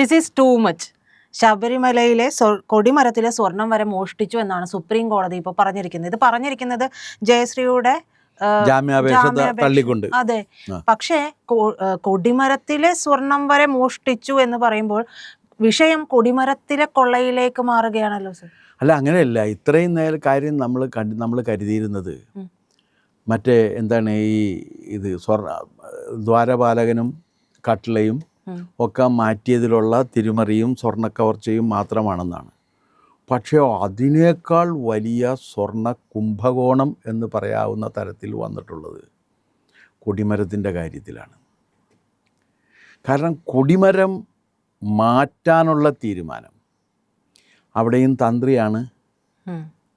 This is too much ശബരിമലയിലെ കൊടിമരത്തിലെ സ്വർണം വരെ മോഷ്ടിച്ചു എന്നാണ് സുപ്രീം കോടതി ഇപ്പോൾ പറഞ്ഞിരിക്കുന്നത് ഇത് പറഞ്ഞിരിക്കുന്നത് ജയശ്രീയുടെ തള്ളിക്കൊണ്ട് അതെ. പക്ഷേ കൊടിമരത്തിലെ സ്വർണം വരെ മോഷ്ടിച്ചു എന്ന് പറയുമ്പോൾ വിഷയം കൊടിമരത്തിലെ കൊള്ളയിലേക്ക് മാറുകയാണല്ലോ സർ അല്ല അങ്ങനെയല്ല ഇത്രയും നേരം കാര്യം നമ്മൾ കണ്ട് നമ്മൾ കരുതിയിരുന്നത്. മറ്റേ എന്താണ് ഈ ഇത് സ്വർണ ദ്വാരപാലകനും കട്ട്ളയും ഉം. ഒക്കെ മാറ്റിയതിലുള്ള തിരുമറിയും സ്വർണക്കവർച്ചയും മാത്രമാണെന്നാണ്. പക്ഷേ അതിനേക്കാൾ വലിയ സ്വർണ കുംഭകോണം എന്ന് പറയാവുന്ന തരത്തിൽ വന്നിട്ടുള്ളത് കൊടിമരത്തിന്റെ കാര്യത്തിലാണ്. കാരണം കൊടിമരം മാറ്റാനുള്ള തീരുമാനം അവിടെയും തന്ത്രിയാണ്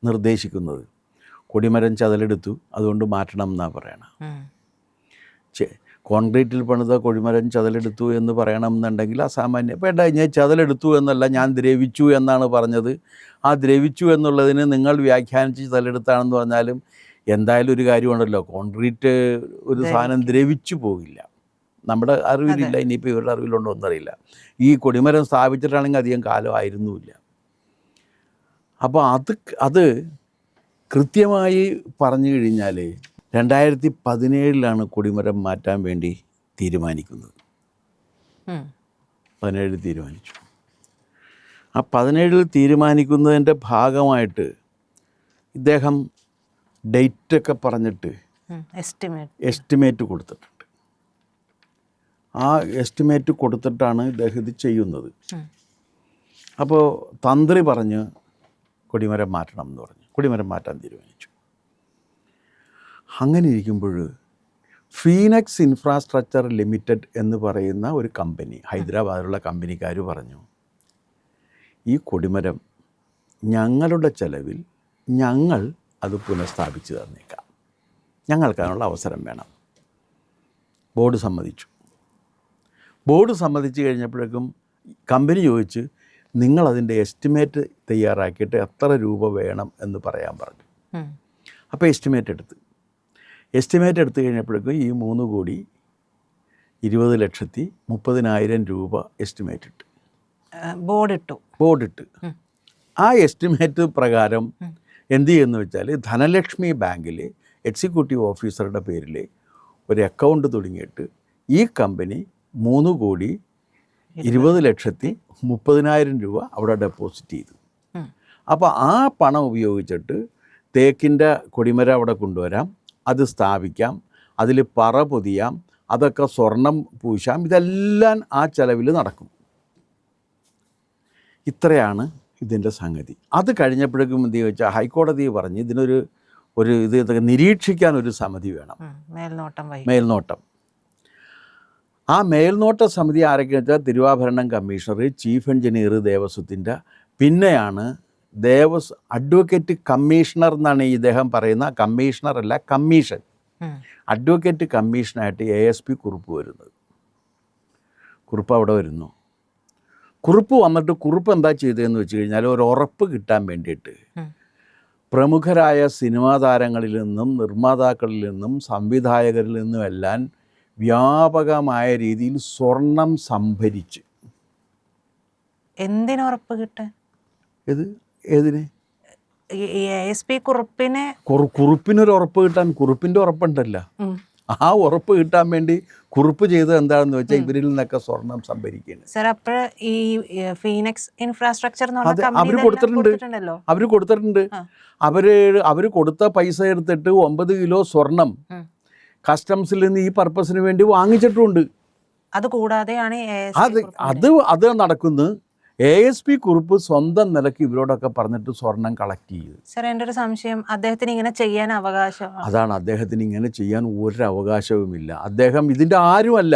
നിർദ്ദേശിക്കുന്നത്. കൊടിമരം ചതലെടുത്തു അതുകൊണ്ട് മാറ്റണം എന്നാണ് പറയണം. കോൺക്രീറ്റിൽ പണിത കൊഴിമരം ചതലെടുത്തു എന്ന് പറയണം എന്നുണ്ടെങ്കിൽ അസാമാന്യം വേണ്ട ഞാൻ ചതലെടുത്തു എന്നല്ല ഞാൻ ദ്രവിച്ചു എന്നാണ് പറഞ്ഞത്. ആ ദ്രവിച്ചു എന്നുള്ളതിന് നിങ്ങൾ വ്യാഖ്യാനിച്ച് ചതലെടുത്താണെന്ന് പറഞ്ഞാലും എന്തായാലും ഒരു കാര്യമുണ്ടല്ലോ. കോൺക്രീറ്റ് ഒരു സാധനം ദ്രവിച്ചു പോകില്ല. നമ്മുടെ അറിവിലില്ല ഇനിയിപ്പോൾ ഇവരുടെ അറിവിലുണ്ടോ എന്നറിയില്ല. ഈ കൊടിമരം സ്ഥാപിച്ചിട്ടാണെങ്കിൽ അധികം കാലമായിരുന്നുമില്ല അപ്പോൾ അത് അത് കൃത്യമായി പറഞ്ഞു കഴിഞ്ഞാൽ രണ്ടായിരത്തി പതിനേഴിലാണ് കൊടിമരം മാറ്റാൻ വേണ്ടി തീരുമാനിക്കുന്നത്. പതിനേഴിൽ തീരുമാനിച്ചു. ആ പതിനേഴിൽ തീരുമാനിക്കുന്നതിന്റെ ഭാഗമായിട്ട് ഇദ്ദേഹം ഡേറ്റൊക്കെ പറഞ്ഞിട്ട് എസ്റ്റിമേറ്റ് എസ്റ്റിമേറ്റ് കൊടുത്തിട്ടുണ്ട്. ആ എസ്റ്റിമേറ്റ് കൊടുത്തിട്ടാണ് ഇദ്ദേഹം ഇത് ചെയ്യുന്നത്. അപ്പോൾ തന്ത്രി പറഞ്ഞ് കൊടിമരം മാറ്റണം എന്ന് പറഞ്ഞു. കൊടിമരം മാറ്റാൻ തീരുമാനിച്ചു. അങ്ങനെ ഇരിക്കുമ്പോൾ ഫീനക്സ് ഇൻഫ്രാസ്ട്രക്ചർ ലിമിറ്റഡ് എന്ന് പറയുന്ന ഒരു കമ്പനി ഹൈദരാബാദിലുള്ള കമ്പനിക്കാർ പറഞ്ഞു ഈ കൊടിമരം ഞങ്ങളുടെ ചെലവിൽ ഞങ്ങൾ അത് പുനഃസ്ഥാപിച്ചു തന്നേക്കാം. ഞങ്ങൾക്കതിനുള്ള അവസരം വേണം. ബോർഡ് സമ്മതിച്ചു. ബോർഡ് സമ്മതിച്ചു കഴിഞ്ഞപ്പോഴേക്കും കമ്പനി ചോദിച്ച് നിങ്ങളതിന്റെ എസ്റ്റിമേറ്റ് തയ്യാറാക്കിയിട്ട് എത്ര രൂപ വേണം എന്ന് പറയാൻ പറഞ്ഞു. അപ്പോൾ എസ്റ്റിമേറ്റ് എടുത്ത്. എസ്റ്റിമേറ്റ് എടുത്തു കഴിഞ്ഞപ്പോഴേക്കും ഈ മൂന്ന് കോടി ഇരുപത് ലക്ഷത്തി മുപ്പതിനായിരം രൂപ എസ്റ്റിമേറ്റ് ഇട്ട്. ബോർഡിട്ടു. ബോർഡിട്ട്. ആ എസ്റ്റിമേറ്റ് പ്രകാരം. എന്ത് ചെയ്യുമെന്ന് വെച്ചാൽ ധനലക്ഷ്മി ബാങ്കിൽ എക്സിക്യൂട്ടീവ് ഓഫീസറുടെ പേരിൽ ഒരു അക്കൗണ്ട് തുടങ്ങിയിട്ട് ഈ കമ്പനി മൂന്ന് കോടി ഇരുപത് ലക്ഷത്തി മുപ്പതിനായിരം രൂപ അവിടെ ഡെപ്പോസിറ്റ് ചെയ്തു. അപ്പോൾ ആ പണം ഉപയോഗിച്ചിട്ട് തേക്കിന്റെ കൊടിമര അവിടെ കൊണ്ടുവരാം. അത് സ്ഥാപിക്കാം അതിൽ പറ പൊതിയാം അതൊക്കെ സ്വർണം പൂശാം ഇതെല്ലാം ആ ചെലവിൽ നടക്കും. ഇത്രയാണ് ഇതിന്റെ സംഗതി. അത് കഴിഞ്ഞപ്പോഴേക്കും എന്ത് ചോദിച്ചാൽ ഹൈക്കോടതി പറഞ്ഞ് ഇതിനൊരു ഒരു ഇത് ഇതൊക്കെ നിരീക്ഷിക്കാൻ ഒരു സമിതി വേണം. മേൽനോട്ടം മേൽനോട്ടം. ആ മേൽനോട്ട സമിതി ആരൊക്കെയെന്ന് വെച്ചാൽ തിരുവാഭരണം കമ്മീഷണർ ചീഫ് എഞ്ചിനീയർ ദേവസ്വത്തിന്റെ പിന്നെയാണ് ദേവസ് അഡ്വക്കേറ്റ് കമ്മീഷണർ എന്നാണ് ഈ ഇദ്ദേഹം പറയുന്ന. കമ്മീഷണർ അല്ല കമ്മീഷൻ. അഡ്വക്കേറ്റ് കമ്മീഷനായിട്ട് എ എസ് പി കുറിപ്പ് വരുന്നത്. കുറിപ്പ് അവിടെ വരുന്നു. കുറിപ്പ് വന്നിട്ട് കുറിപ്പ് എന്താ ചെയ്തതെന്ന് വെച്ച് കഴിഞ്ഞാൽ ഒരു ഉറപ്പ് കിട്ടാൻ വേണ്ടിയിട്ട്. പ്രമുഖരായ സിനിമാ താരങ്ങളിൽ നിന്നും നിർമ്മാതാക്കളിൽ നിന്നും സംവിധായകരിൽ നിന്നുമെല്ലാം വ്യാപകമായ രീതിയിൽ സ്വർണം സംഭരിച്ച്. എന്തിനുറപ്പ് കിട്ടാൻ? ഏത്? ഏതിന്? എസ് പി കുറിപ്പിന് കുറു കുറിപ്പിനൊരു ഉറപ്പ് കിട്ടാൻ കുറിപ്പിന്റെ ഉറപ്പുണ്ടല്ല. ആ ഉറപ്പ് കിട്ടാൻ വേണ്ടി കുറിപ്പ് ചെയ്തത് എന്താണെന്ന് വെച്ചാൽ ഇവരിൽ നിന്നൊക്കെ സ്വർണം സംഭരിക്കുകയാണ്. സർ അപ്പോൾ ഈ ഫീനക്സ് ഇൻഫ്രാസ്ട്രക്ചർ അവർ കൊടുത്തിട്ടുണ്ട്. അവർ കൊടുത്തിട്ടുണ്ട്. അവർ അവർ അവർ കൊടുത്ത പൈസ എടുത്തിട്ട് ഒമ്പത് കിലോ സ്വർണം കസ്റ്റംസിൽ നിന്ന് ഈ പർപ്പസിന് വേണ്ടി വാങ്ങിച്ചിട്ടുണ്ട്. അത് കൂടാതെയാണ് അത് അത് അത് നടക്കുന്നു. എ എസ് പി കുറിപ്പ് സ്വന്തം നിലയ്ക്ക് ഇവരോടൊക്കെ പറഞ്ഞിട്ട് സ്വർണം കളക്ട് ചെയ്ത്. സർ എന്റെ ഒരു സംശയം. അദ്ദേഹത്തിന് ഇങ്ങനെ ചെയ്യാൻ അവകാശം അതാണ് അദ്ദേഹത്തിന് ഇങ്ങനെ ചെയ്യാൻ ഒരു അവകാശവുമില്ല അദ്ദേഹം ഇതിന്റെ ആരുമല്ല.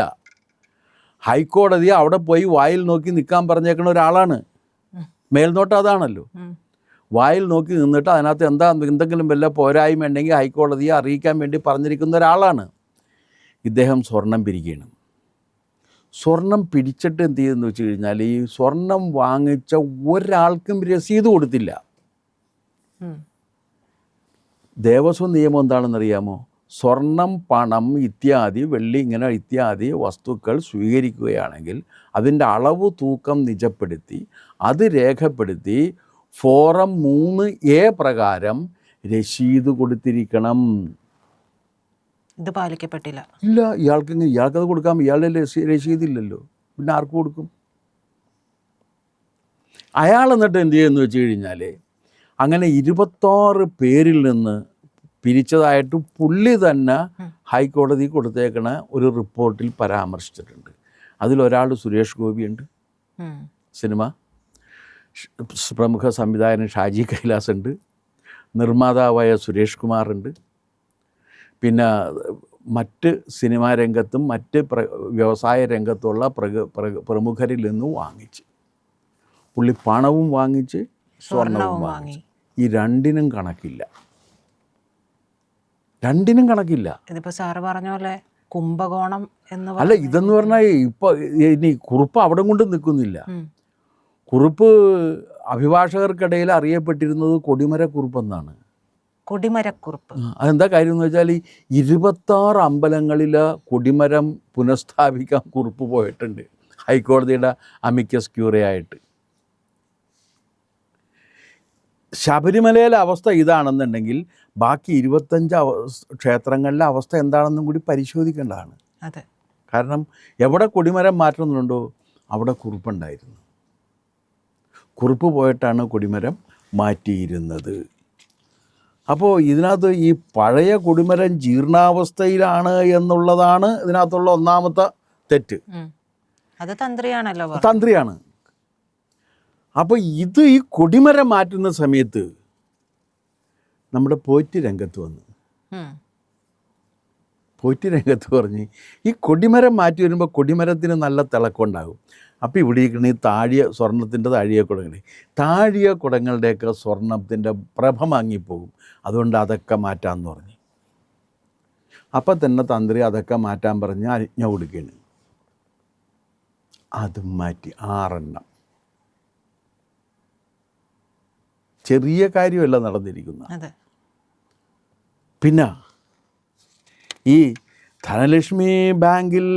ഹൈക്കോടതി അവിടെ പോയി വായിൽ നോക്കി നിൽക്കാൻ പറഞ്ഞേക്കുന്ന ഒരാളാണ്. മേൽനോട്ടം അതാണല്ലോ. വായിൽ നോക്കി നിന്നിട്ട് അതിനകത്ത് എന്താ എന്തെങ്കിലും വല്ല പോരായ്മ ഉണ്ടെങ്കിൽ ഹൈക്കോടതിയെ അറിയിക്കാൻ വേണ്ടി പറഞ്ഞിരിക്കുന്ന ഒരാളാണ്. ഇദ്ദേഹം സ്വർണം പിരിക്കണം സ്വർണം പിടിച്ചിട്ട് എന്ത് ചെയ്തെന്ന് വെച്ച് കഴിഞ്ഞാൽ ഈ സ്വർണം വാങ്ങിച്ച ഒരാൾക്കും രസീത് കൊടുത്തില്ല. ദേവസ്വം നിയമം എന്താണെന്നറിയാമോ സ്വർണം പണം ഇത്യാദി വെള്ളി ഇങ്ങനെ ഇത്യാദി വസ്തുക്കൾ സ്വീകരിക്കുകയാണെങ്കിൽ അതിന്റെ അളവ് തൂക്കം നിജപ്പെടുത്തി അത് രേഖപ്പെടുത്തി ഫോറം മൂന്ന് എ പ്രകാരം രസീത് കൊടുത്തിരിക്കണം. ഇത് പാലിക്കപ്പെട്ടില്ല. ഇല്ല ഇയാൾക്ക് ഇയാൾക്കത് കൊടുക്കാം ഇയാളുടെ രസീ രസീതില്ലല്ലോ പിന്നെ ആർക്ക് കൊടുക്കും? അയാൾ എന്നിട്ട് എന്ത് ചെയ്യുമെന്ന് വെച്ച് കഴിഞ്ഞാൽ അങ്ങനെ ഇരുപത്താറ് പേരിൽ നിന്ന് പിരിച്ചതായിട്ട് പുള്ളി തന്നെ ഹൈക്കോടതി കൊടുത്തേക്കണ ഒരു റിപ്പോർട്ടിൽ പരാമർശിച്ചിട്ടുണ്ട്. അതിലൊരാൾ സുരേഷ് ഗോപിയുണ്ട്. സിനിമ. പ്രമുഖ സംവിധായകൻ ഷാജി കൈലാസ് ഉണ്ട്. നിർമ്മാതാവായ സുരേഷ് കുമാറുണ്ട് പിന്നെ മറ്റ് സിനിമാ രംഗത്തും മറ്റ് പ്ര വ്യവസായ രംഗത്തുള്ള പ്രഗ പ്ര പ്രമുഖരിൽ നിന്നും വാങ്ങിച്ച്. പുള്ളി പണവും വാങ്ങിച്ച് സ്വർണവും വാങ്ങി. ഈ രണ്ടിനും കണക്കില്ല. രണ്ടിനും കണക്കില്ല. സാറ് പറഞ്ഞ പോലെ കുംഭകോണം എന്ന് അല്ല ഇതെന്ന് പറഞ്ഞാൽ ഇപ്പൊ ഇനി കുറിപ്പ് അവിടെ കൊണ്ട് നിൽക്കുന്നില്ല. കുറിപ്പ് കുറുപ്പ് അഭിഭാഷകർക്കിടയിൽ അറിയപ്പെട്ടിരുന്നത് കൊടിമര കുറുപ്പെന്നാണ്. കൊടിമരക്കുറുപ്പ്. അതെന്താ കാര്യം എന്ന് വെച്ചാൽ ഈ ഇരുപത്താറ് അമ്പലങ്ങളിൽ കൊടിമരം പുനഃസ്ഥാപിക്കാൻ കുറിപ്പ് പോയിട്ടുണ്ട്. ഹൈക്കോടതിയുടെ അമിക്കസ് ക്യൂറിയായിട്ട് ശബരിമലയിലെ അവസ്ഥ ഇതാണെന്നുണ്ടെങ്കിൽ ബാക്കി ഇരുപത്തഞ്ച് അവ ക്ഷേത്രങ്ങളിലെ അവസ്ഥ എന്താണെന്നും കൂടി പരിശോധിക്കേണ്ടതാണ്. അതെ. കാരണം എവിടെ കൊടിമരം മാറ്റുന്നുണ്ടോ അവിടെ കുറിപ്പുണ്ടായിരുന്നു. കുറിപ്പ് പോയിട്ടാണ് കൊടിമരം മാറ്റിയിരുന്നത്. അപ്പോൾ ഇതിനകത്ത് ഈ പഴയ കുടിമരം ജീർണാവസ്ഥയിലാണ് എന്നുള്ളതാണ് ഇതിനകത്തുള്ള ഒന്നാമത്തെ തെറ്റ്. അത് തന്ത്രിയാണല്ലോ തന്ത്രിയാണ്. അപ്പോൾ ഇത് ഈ കൊടിമരം മാറ്റുന്ന സമയത്ത് നമ്മുടെ പോറ്റ് രംഗത്ത് വന്നു. പോറ്റി രംഗത്ത് പറഞ്ഞ് ഈ കൊടിമരം മാറ്റി വരുമ്പോൾ കൊടിമരത്തിന് നല്ല തിളക്കമുണ്ടാകും അപ്പോൾ ഇവിടെ ഈ താഴിയ സ്വർണത്തിന്റെ താഴിയ കുടങ്ങൾ. താഴിയ കുടങ്ങളുടെയൊക്കെ സ്വർണത്തിന്റെ പ്രഭ മാങ്ങിപ്പോകും. അതുകൊണ്ട് അതൊക്കെ മാറ്റാമെന്ന് പറഞ്ഞു. അപ്പം തന്നെ തന്ത്രി അതൊക്കെ മാറ്റാൻ പറഞ്ഞ് അരിഞ്ഞ കൊടുക്കുകയാണ്. അതും മാറ്റി ആറെണ്ണം. ചെറിയ കാര്യമല്ല നടന്നിരിക്കുന്നത്. അതെ. പിന്നെ ഈ ധനലക്ഷ്മി ബാങ്കിൽ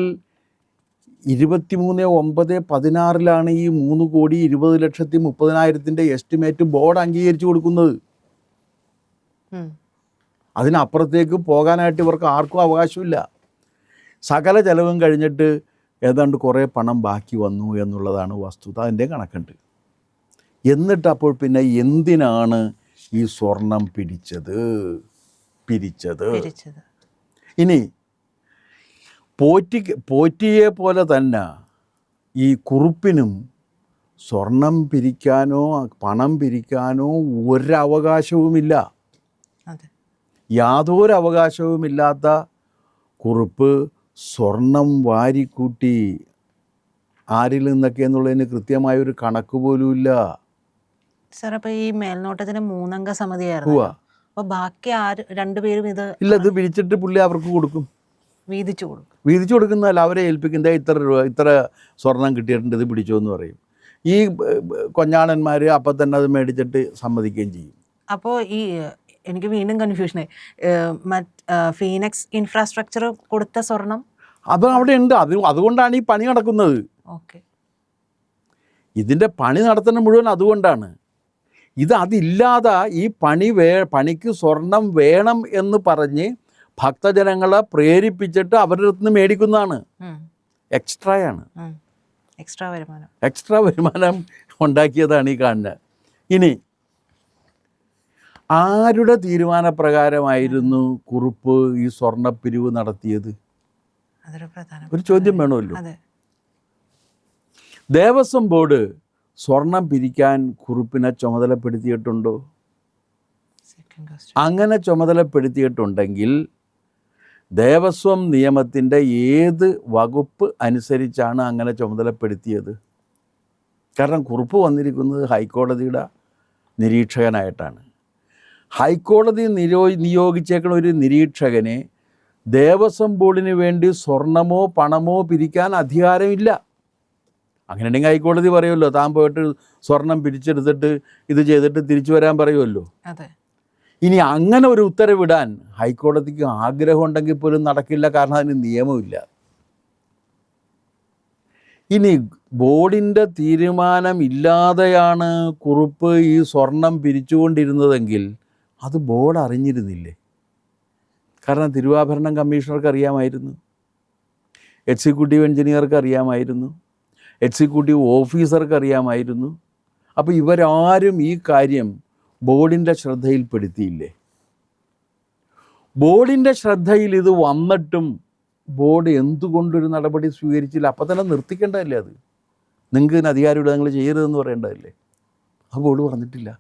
ഇരുപത്തിമൂന്ന് ഒമ്പത് പതിനാറിലാണ് ഈ മൂന്ന് കോടി ഇരുപത് ലക്ഷത്തി മുപ്പതിനായിരത്തിന്റെ എസ്റ്റിമേറ്റ് ബോർഡ് അംഗീകരിച്ചു കൊടുക്കുന്നത്. അതിനപ്പുറത്തേക്ക് പോകാനായിട്ട് ഇവർക്ക് ആർക്കും അവകാശമില്ല. സകല ചെലവും കഴിഞ്ഞിട്ട് ഏതാണ്ട് കുറേ പണം ബാക്കി വന്നു എന്നുള്ളതാണ് വസ്തുത. അതിന്റെ കണക്കുണ്ട്. എന്നിട്ട് അപ്പോൾ പിന്നെ എന്തിനാണ് ഈ സ്വർണം പിടിച്ചത് പിരിച്ചത്. പിരിച്ചത്. ഇനി പോറ്റി പോറ്റിയെ പോലെ തന്നെ ഈ കുറുപ്പിനും സ്വർണം പിരിക്കാനോ പണം പിരിക്കാനോ ഒരവകാശവുമില്ല. യാതൊരു അവകാശവുമില്ലാത്ത കുറുപ്പ് സ്വർണം വാരിക്കൂട്ടി ആരിൽ നിന്നൊക്കെ എന്നുള്ളതിന് കൃത്യമായൊരു കണക്ക് പോലുമില്ല. സാർ അപ്പൊ ഈ മേൽനോട്ടത്തിന് മൂന്നംഗ സമിതിയായിരുന്നു. അപ്പൊ ബാക്കി ആര് രണ്ടുപേരും ഇത് ഇല്ല ഇത് പിരിച്ചിട്ട് പുള്ളി അവർക്ക് കൊടുക്കും. വീതിച്ചു കൊടുക്കും. വീതിച്ചു കൊടുക്കുന്നതല്ല അവരെ ഏൽപ്പിക്കുന്ന ഇത്ര രൂപ ഇത്ര സ്വർണം കിട്ടിയിട്ടുണ്ട് ഇത് പിടിച്ചോ എന്ന് പറയും. ഈ കൊഞ്ഞാണന്മാർ അപ്പം തന്നെ അത് മേടിച്ചിട്ട് സമ്മതിക്കുകയും ചെയ്യും. അപ്പോൾ ഈ എനിക്ക് വീണ്ടും കൺഫ്യൂഷനായി മറ്റ് ഫീനക്സ് ഇൻഫ്രാസ്ട്രക്ചർ കൊടുത്ത സ്വർണം? അത് അവിടെ ഉണ്ട്. അത് അതുകൊണ്ടാണ് ഈ പണി നടക്കുന്നത്. ഓക്കെ. ഇതിന്റെ പണി നടത്തുന്ന മുഴുവൻ അതുകൊണ്ടാണ്. ഇത് അതില്ലാതെ ഈ പണി വേ പണിക്ക് സ്വർണം വേണം എന്ന് പറഞ്ഞ് ഭക്തജനങ്ങളെ പ്രേരിപ്പിച്ചിട്ട് അവരുടെ അടുത്ത് നിന്ന് മേടിക്കുന്നതാണ്. എക്സ്ട്രായാണ് എക്സ്ട്രാ വരുമാനം. എക്സ്ട്രാ വരുമാനം ഉണ്ടാക്കിയതാണ് ഈ കാണുന്നത് ഇനി ആരുടെ തീരുമാനപ്രകാരമായിരുന്നു കുറുപ്പ് ഈ സ്വർണപ്പിരിവ് നടത്തിയത്? ഒരു ചോദ്യം വേണമല്ലോ. ദേവസ്വം ബോർഡ് സ്വർണം പിരിക്കാൻ കുറുപ്പിനെ ചുമതലപ്പെടുത്തിയിട്ടുണ്ടോ? അങ്ങനെ ചുമതലപ്പെടുത്തിയിട്ടുണ്ടെങ്കിൽ ദേവസ്വം നിയമത്തിന്റെ ഏത് വകുപ്പ് അനുസരിച്ചാണ് അങ്ങനെ ചുമതലപ്പെടുത്തിയത്? കാരണം കുറിപ്പ് വന്നിരിക്കുന്നത് ഹൈക്കോടതിയുടെ നിരീക്ഷകനായിട്ടാണ്. ഹൈക്കോടതി നിരോ നിയോഗിച്ചേക്കുന്ന ഒരു നിരീക്ഷകനെ ദേവസ്വം ബോർഡിന് വേണ്ടി സ്വർണമോ പണമോ പിരിക്കാൻ അധികാരമില്ല. അങ്ങനെയുണ്ടെങ്കിൽ ഹൈക്കോടതി പറയുമല്ലോ താൻ പോയിട്ട് സ്വർണം പിരിച്ചെടുത്തിട്ട് ഇത് ചെയ്തിട്ട് തിരിച്ചു വരാൻ പറയുമല്ലോ. അതെ. ഇനി അങ്ങനെ ഒരു ഉത്തരവിടാൻ ഹൈക്കോടതിക്ക് ആഗ്രഹം ഉണ്ടെങ്കിൽ പോലും നടക്കില്ല കാരണം അതിന് നിയമമില്ല. ഇനി ബോർഡിന്റെ തീരുമാനം ഇല്ലാതെയാണ് കുറുപ്പ് ഈ സ്വർണം പിരിച്ചുകൊണ്ടിരുന്നതെങ്കിൽ അത് ബോർഡ് അറിഞ്ഞിരുന്നില്ലേ? കാരണം തിരുവാഭരണം കമ്മീഷണർക്ക് അറിയാമായിരുന്നു. എക്സിക്യൂട്ടീവ് എഞ്ചിനീയർക്ക് അറിയാമായിരുന്നു. എക്സിക്യൂട്ടീവ് ഓഫീസർക്ക് അറിയാമായിരുന്നു അപ്പോൾ ഇവരാരും ഈ കാര്യം ബോർഡിന്റെ ശ്രദ്ധയിൽപ്പെടുത്തിയില്ലേ? ബോർഡിന്റെ ശ്രദ്ധയിൽ ഇത് വന്നിട്ടും ബോർഡ് എന്തുകൊണ്ടൊരു നടപടി സ്വീകരിച്ചില്ല? അപ്പം തന്നെ നിർത്തിക്കേണ്ടതല്ലേ അത്? നിങ്ങൾക്ക് ഇതിന് അധികാരമില്ല നിങ്ങൾ ചെയ്യരുതെന്ന് പറയേണ്ടതല്ലേ? ആ ബോർഡ് പറഞ്ഞിട്ടില്ല.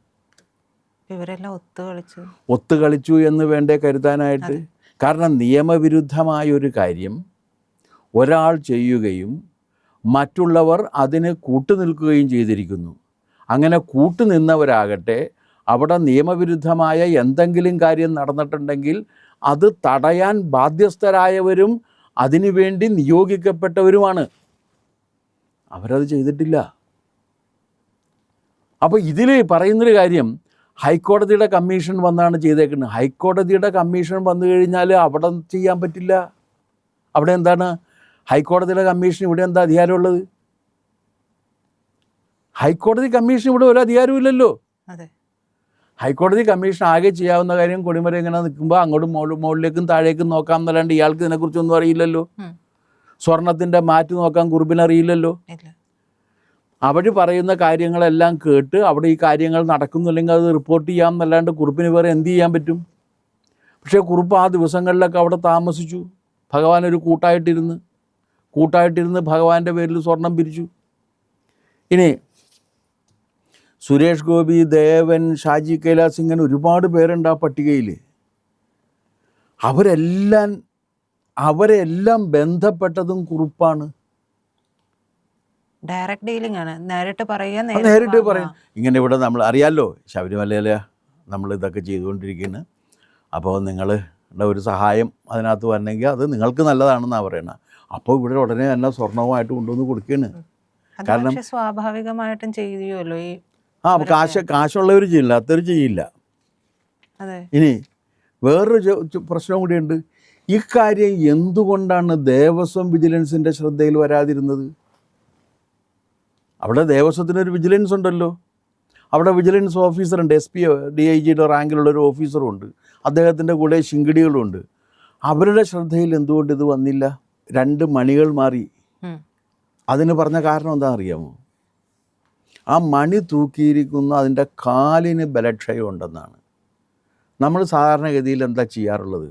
ഇവരെല്ലാം ഒത്തു കളിച്ചു. ഒത്തു കളിച്ചു എന്ന് വേണ്ടേ കരുതാനായിട്ട്? കാരണം നിയമവിരുദ്ധമായ ഒരു കാര്യം ഒരാൾ ചെയ്യുകയും മറ്റുള്ളവർ അതിന് കൂട്ടുനിൽക്കുകയും ചെയ്തിരിക്കുന്നു. അങ്ങനെ കൂട്ടുനിന്നവരാകട്ടെ അവിടെ നിയമവിരുദ്ധമായ എന്തെങ്കിലും കാര്യം നടന്നിട്ടുണ്ടെങ്കിൽ അത് തടയാൻ ബാധ്യസ്ഥരായവരും അതിനുവേണ്ടി നിയോഗിക്കപ്പെട്ടവരുമാണ്. അവരത് ചെയ്തിട്ടില്ല. അപ്പോൾ ഇതിൽ പറയുന്നൊരു കാര്യം ഹൈക്കോടതിയുടെ കമ്മീഷൻ വന്നാണ് ചെയ്തേക്കുന്നത്. ഹൈക്കോടതിയുടെ കമ്മീഷൻ വന്നു കഴിഞ്ഞാൽ അവിടെ ചെയ്യാൻ പറ്റില്ല. അവിടെ എന്താണ്? ഹൈക്കോടതിയുടെ കമ്മീഷൻ ഇവിടെ എന്താ അധികാരമുള്ളത്? ഹൈക്കോടതി കമ്മീഷൻ ഇവിടെ ഒരു അധികാരമില്ലല്ലോ ഹൈക്കോടതി കമ്മീഷൻ ആകെ ചെയ്യാവുന്ന കാര്യം കൊടിമരം ഇങ്ങനെ നിൽക്കുമ്പോൾ അങ്ങോട്ടും മുകളിലേക്കും താഴേക്കും നോക്കാം എന്നല്ലാണ്ട് ഇയാൾക്ക് ഇതിനെക്കുറിച്ചൊന്നും അറിയില്ലല്ലോ. സ്വർണത്തിന്റെ മാറ്റ് നോക്കാൻ കുറുബിനറിയില്ലല്ലോ അവർ പറയുന്ന കാര്യങ്ങളെല്ലാം കേട്ട് അവിടെ ഈ കാര്യങ്ങൾ നടക്കുന്നില്ലെങ്കിൽ അത് റിപ്പോർട്ട് ചെയ്യാം എന്നല്ലാണ്ട് കുറുപ്പിന് വേറെ എന്ത് ചെയ്യാൻ പറ്റും? പക്ഷേ കുറുപ്പ് ആ ദിവസങ്ങളിലൊക്കെ അവിടെ താമസിച്ചു. ഭഗവാൻ ഒരു കൂട്ടായിട്ടിരുന്ന് കൂട്ടായിട്ടിരുന്ന് ഭഗവാന്റെ പേരിൽ സ്വർണം പിരിച്ചു. ഇനി സുരേഷ് ഗോപി ദേവൻ ഷാജി കൈലാസ് ഇങ്ങനെ ഒരുപാട് പേരുണ്ട് ആ പട്ടികയിൽ അവരെല്ലാം അവരെല്ലാം ബന്ധപ്പെട്ടതും കുറുപ്പാണ്. ഡയറക്റ്റ് ഡീലിംഗ് ആണ്. നേരിട്ട് പറയാം നേരിട്ട്. ഇങ്ങനെ ഇവിടെ നമ്മൾ അറിയാമല്ലോ ശബരിമലയിലെ നമ്മൾ ഇതൊക്കെ ചെയ്തുകൊണ്ടിരിക്കുന്നത് അപ്പോൾ നിങ്ങളുടെ ഒരു സഹായം അതിനകത്ത് വരണമെങ്കിൽ അത് നിങ്ങൾക്ക് നല്ലതാണെന്നാണ് പറയണത് അപ്പോൾ ഇവിടെ ഉടനെ തന്നെ സ്വർണവുമായിട്ട് കൊണ്ടുവന്ന് കൊടുക്കുകയാണ്. കാരണം- സ്വാഭാവികമായിട്ടും ചെയ്യുമല്ലോ ഈ ആ കാശ് കാശുള്ളവർ ചെയ്യില്ല അത്തവർ ചെയ്യില്ല. ഇനി വേറൊരു പ്രശ്നം കൂടിയുണ്ട്. ഇക്കാര്യം എന്തുകൊണ്ടാണ് ദേവസ്വം വിജിലൻസിന്റെ ശ്രദ്ധയിൽ വരാതിരുന്നത്? അവിടെ ദേവസ്വത്തിനൊരു വിജിലൻസ് ഉണ്ടല്ലോ. അവിടെ വിജിലൻസ് ഓഫീസറുണ്ട് എസ് പി ഡി ഐ ജിയുടെ റാങ്കിലുള്ള ഒരു ഓഫീസറുണ്ട് അദ്ദേഹത്തിന്റെ കൂടെ ശിങ്കിടികളുണ്ട്. അവരുടെ ശ്രദ്ധയിൽ എന്തുകൊണ്ട് ഇത് വന്നില്ല? രണ്ട് മണികൾ മാറി. അതിന് പറഞ്ഞ കാരണം എന്താ അറിയാമോ? ആ മണി തൂക്കിയിരിക്കുന്ന അതിന്റെ കാലിന് ബലക്ഷയം ഉണ്ടെന്നാണ് നമ്മൾ സാധാരണഗതിയിൽ എന്താ ചെയ്യാറുള്ളത്?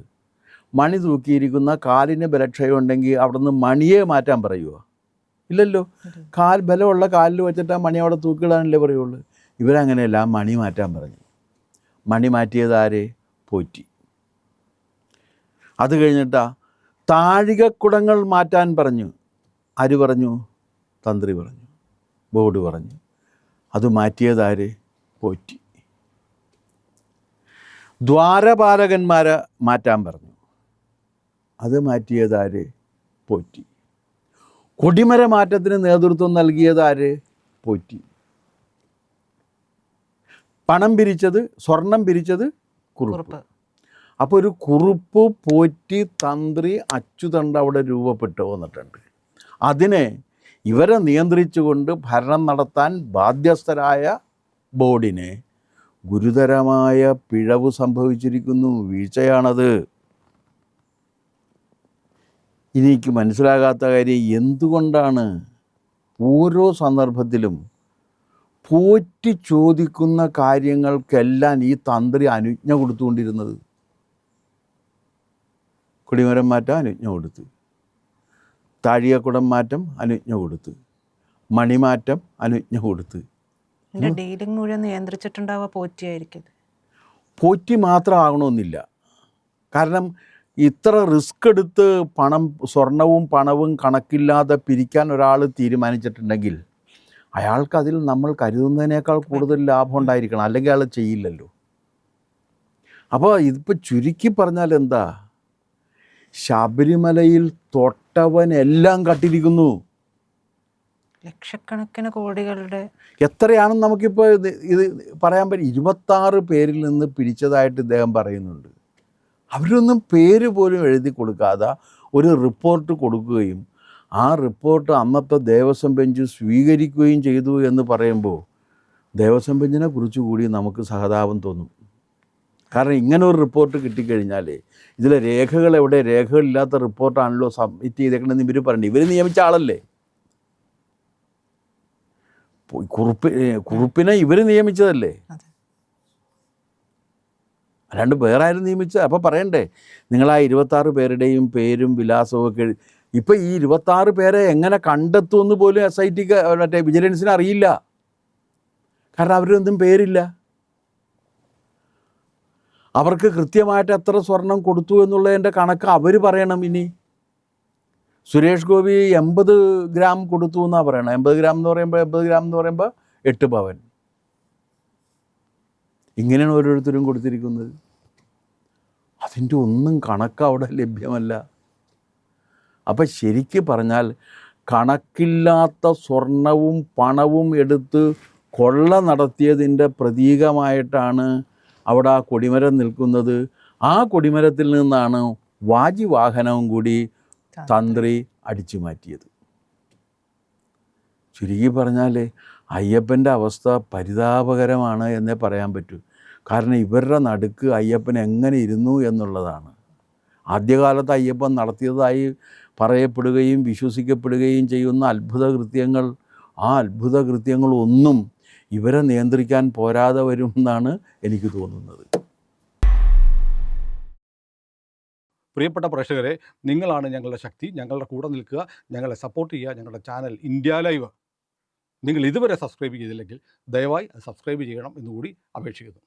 മണി തൂക്കിയിരിക്കുന്ന കാലിന് ബലക്ഷയം ഉണ്ടെങ്കിൽ അവിടെ നിന്ന് മണിയെ മാറ്റാൻ പറയുമോ ഇല്ലല്ലോ. കാൽ ബലമുള്ള കാലിൽ വെച്ചിട്ട് ആ മണി അവിടെ തൂക്കിയിടാനല്ലേ പറയുള്ളൂ. ഇവരങ്ങനെയല്ല ആ മണി മാറ്റാൻ പറഞ്ഞു. മണി മാറ്റിയതാരെ പോറ്റി. അത് കഴിഞ്ഞിട്ടാ താഴികക്കുടങ്ങൾ മാറ്റാൻ പറഞ്ഞു. ആര് പറഞ്ഞു? തന്ത്രി പറഞ്ഞു. ബോർഡ് പറഞ്ഞു. അത് മാറ്റിയതാര് പോറ്റി. ദ്വാരപാലകന്മാരെ മാറ്റാൻ പറഞ്ഞു. അത് മാറ്റിയതാര് പോറ്റി. കൊടിമര മാറ്റത്തിന് നേതൃത്വം നൽകിയതാര് പോറ്റി. പണം പിരിച്ചത് സ്വർണം പിരിച്ചത് കുറിപ്പ്. അപ്പോൾ ഒരു കുറുപ്പ് പോറ്റി തന്ത്രി അച്ചുതണ്ട് അവിടെ രൂപപ്പെട്ടു വന്നിട്ടുണ്ട്. അതിനെ ഇവരെ നിയന്ത്രിച്ചുകൊണ്ട് ഭരണം നടത്താൻ ബാധ്യസ്ഥരായ ബോർഡിനെ ഗുരുതരമായ പിഴവ് സംഭവിച്ചിരിക്കുന്നു. വീഴ്ചയാണത്. എനിക്ക് മനസ്സിലാകാത്ത കാര്യം എന്തുകൊണ്ടാണ് ഓരോ സന്ദർഭത്തിലും പോറ്റി ചോദിക്കുന്ന കാര്യങ്ങൾക്കെല്ലാം ഈ തന്ത്രി അനുജ്ഞ കൊടുത്തുകൊണ്ടിരുന്നത്? കൊടിമരം മാറ്റം അനുജ്ഞ കൊടുത്ത്. താഴികക്കുടം മാറ്റം അനുജ്ഞ കൊടുത്ത്. മണിമാറ്റം അനുജ്ഞ കൊടുത്ത്. ഡീലിംഗ് മുഴുവൻ നിയന്ത്രിച്ചിട്ടുണ്ടാവുക പോറ്റിയായിരിക്കും പോറ്റി മാത്രം ആകണമെന്നില്ല. കാരണം ഇത്ര റിസ്ക് എടുത്ത് പണം സ്വർണവും പണവും കണക്കില്ലാതെ പിരിക്കാൻ ഒരാൾ തീരുമാനിച്ചിട്ടുണ്ടെങ്കിൽ അയാൾക്ക് അതിൽ നമ്മൾ കരുതുന്നതിനേക്കാൾ കൂടുതൽ ലാഭം ഉണ്ടായിരിക്കണം. അല്ലെങ്കിൽ അയാൾ ചെയ്യില്ലല്ലോ. അപ്പോൾ ഇതിപ്പോൾ ചുരുക്കി പറഞ്ഞാൽ എന്താ ശബരിമലയിൽ തൊട്ടവൻ എല്ലാം കട്ടിരിക്കുന്നു. ലക്ഷക്കണക്കിന് കോടികളുടെ എത്രയാണെന്ന് നമുക്കിപ്പോൾ ഇത് ഇത് പറയാൻ പറ്റും. ഇരുപത്താറ് പേരിൽ നിന്ന് പിരിച്ചതായിട്ട് ഇദ്ദേഹം പറയുന്നുണ്ട്. അവരൊന്നും പേര് പോലും എഴുതി കൊടുക്കാതെ ഒരു റിപ്പോർട്ട് കൊടുക്കുകയും ആ റിപ്പോർട്ട് അന്നത്തെ ദേവസ്വം ബെഞ്ച് സ്വീകരിക്കുകയും ചെയ്തു എന്ന് പറയുമ്പോൾ ദേവസ്വം ബെഞ്ചിനെ കുറിച്ച് കൂടി നമുക്ക് സഹതാപം തോന്നും. കാരണം ഇങ്ങനെ ഒരു റിപ്പോർട്ട് കിട്ടിക്കഴിഞ്ഞാൽ ഇതിലെ രേഖകൾ എവിടെ? രേഖകളില്ലാത്ത റിപ്പോർട്ടാണല്ലോ സബ്മിറ്റ് ചെയ്തേക്കണമെന്ന് ഇവർ പറഞ്ഞു ഇവർ നിയമിച്ച ആളല്ലേ? കുറുപ്പ് കുറുപ്പിനെ ഇവർ നിയമിച്ചതല്ലേ. അല്ലാണ്ട് വേറെ ആരും നിയമിച്ചത് അപ്പോൾ പറയണ്ടേ നിങ്ങൾ ആ ഇരുപത്താറ് പേരുടെയും പേരും വിലാസവും ഒക്കെ ഇപ്പം ഈ ഇരുപത്താറ് പേരെ എങ്ങനെ കണ്ടെത്തുമെന്ന് പോലും എസ് ഐ ടിക്ക് മറ്റേ വിജിലൻസിന് അറിയില്ല. കാരണം അവരൊന്നും പേരില്ല. അവർക്ക് കൃത്യമായിട്ട് എത്ര സ്വർണം കൊടുത്തു എന്നുള്ളതിന്റെ കണക്ക് അവർ പറയണം ഇനി. സുരേഷ് ഗോപി എൺപത് ഗ്രാം കൊടുത്തു എന്നാണ് പറയണം. എൺപത് ഗ്രാം എന്ന് പറയുമ്പോൾ എൺപത് ഗ്രാം എന്ന് പറയുമ്പോൾ എട്ട് പവൻ. ഇങ്ങനെയാണ് ഓരോരുത്തരും കൊടുത്തിരിക്കുന്നത്. അതിന്റെ ഒന്നും കണക്ക് അവിടെ ലഭ്യമല്ല. അപ്പം ശരിക്ക് പറഞ്ഞാൽ കണക്കില്ലാത്ത സ്വർണവും പണവും എടുത്ത് കൊള്ള നടത്തിയതിന്റെ പ്രതീകമായിട്ടാണ് അവിടെ ആ കൊടിമരം നിൽക്കുന്നത്. ആ കൊടിമരത്തിൽ നിന്നാണ് വാജി വാഹനവും കൂടി തന്ത്രി. അടിച്ചു മാറ്റിയത്. ചുരുക്കി പറഞ്ഞാൽ അയ്യപ്പന്റെ അവസ്ഥ പരിതാപകരമാണ് എന്നേ പറയാൻ പറ്റൂ. കാരണം ഇവരുടെ നടുക്ക് അയ്യപ്പൻ എങ്ങനെ ഇരുന്നു എന്നുള്ളതാണ്. ആദ്യകാലത്ത് അയ്യപ്പൻ നടത്തിയതായി പറയപ്പെടുകയും വിശ്വസിക്കപ്പെടുകയും ചെയ്യുന്ന അത്ഭുത കൃത്യങ്ങൾ ആ അത്ഭുത കൃത്യങ്ങളൊന്നും ഇവരെ നിയന്ത്രിക്കാൻ പോരാതെ വരും എന്നാണ് എനിക്ക് തോന്നുന്നത്. പ്രിയപ്പെട്ട പ്രേക്ഷകരെ നിങ്ങളാണ് ഞങ്ങളുടെ ശക്തി ഞങ്ങളുടെ കൂടെ നിൽക്കുക ഞങ്ങളെ സപ്പോർട്ട് ചെയ്യുക ഞങ്ങളുടെ ചാനൽ ഇന്ത്യ ലൈവ് നിങ്ങൾ ഇതുവരെ സബ്സ്ക്രൈബ് ചെയ്തില്ലെങ്കിൽ ദയവായി സബ്സ്ക്രൈബ് ചെയ്യണം എന്നുകൂടി അപേക്ഷിക്കുന്നു.